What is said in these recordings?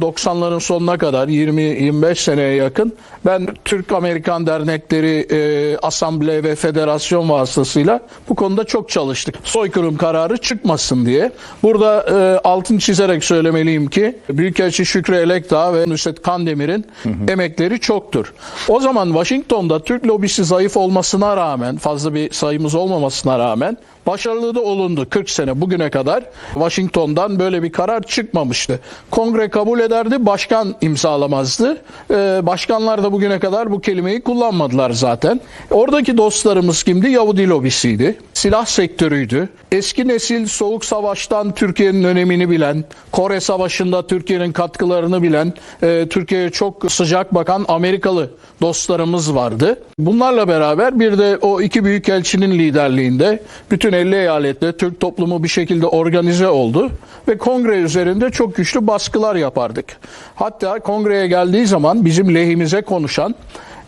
90'ların sonuna kadar 20-25 seneye yakın ben Türk-Amerikan dernekleri e, asamble ve federasyon vasıtasıyla bu konuda çok çalıştık. Soykırım kararı çıkmasın diye. Burada e, altın çizerek söylemeliyim ki Büyükelçi Şükrü Elekdağ ve Nusret Kandemir'in emekleri çoktur. O zaman Washington'da Türk lobisi zayıf olmasına rağmen fazla bir sayımız olmamasına rağmen Başarılı da olundu 40 sene bugüne kadar. Washington'dan böyle bir karar çıkmamıştı. Kongre kabul ederdi, başkan imzalamazdı. Ee, başkanlar da bugüne kadar bu kelimeyi kullanmadılar zaten. Oradaki dostlarımız kimdi? Yahudi lobisiydi. Silah sektörüydü. Eski nesil Soğuk Savaş'tan Türkiye'nin önemini bilen, Kore Savaşı'nda Türkiye'nin katkılarını bilen, e, Türkiye'ye çok sıcak bakan Amerikalı dostlarımız vardı. Bunlarla beraber bir de o iki büyükelçinin liderliğinde bütün 50 eyalette Türk toplumu bir şekilde organize oldu ve kongre üzerinde çok güçlü baskılar yapardık. Hatta kongreye geldiği zaman bizim lehimize konuşan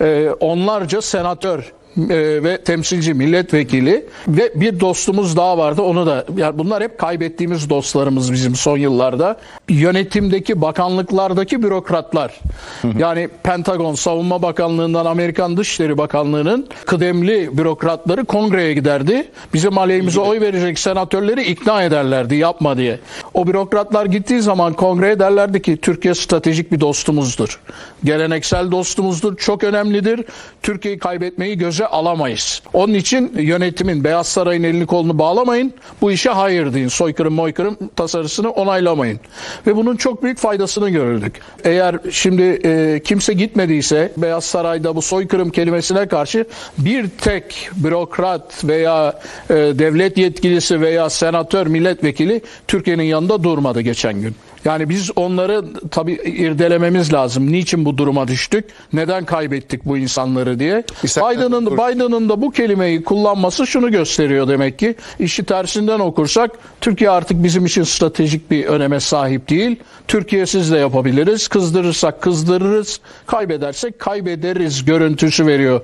e, onlarca senatör ve temsilci milletvekili ve bir dostumuz daha vardı. Onu da yani bunlar hep kaybettiğimiz dostlarımız bizim son yıllarda. Yönetimdeki bakanlıklardaki bürokratlar. Yani Pentagon Savunma Bakanlığından Amerikan Dışişleri Bakanlığı'nın kıdemli bürokratları kongreye giderdi. Bizim aleyhimize oy verecek senatörleri ikna ederlerdi yapma diye. O bürokratlar gittiği zaman kongreye derlerdi ki Türkiye stratejik bir dostumuzdur. Geleneksel dostumuzdur çok önemlidir. Türkiye'yi kaybetmeyi göze alamayız. Onun için yönetimin Beyaz Saray'ın elini kolunu bağlamayın. Bu işe hayır deyin. Soykırım moykırım tasarısını onaylamayın. Ve bunun çok büyük faydasını görüldük. Eğer şimdi e, kimse gitmediyse Beyaz Saray'da bu soykırım kelimesine karşı bir tek bürokrat veya e, devlet yetkilisi veya senatör milletvekili Türkiye'nin yanında durmadı geçen gün. Yani biz onları tabii irdelememiz lazım. Niçin bu duruma düştük? Neden kaybettik bu insanları diye. Biden'ın Biden'ın da bu kelimeyi kullanması şunu gösteriyor demek ki. İşi tersinden okursak Türkiye artık bizim için stratejik bir öneme sahip değil. Türkiye'siz de yapabiliriz. Kızdırırsak kızdırırız. Kaybedersek kaybederiz görüntüsü veriyor.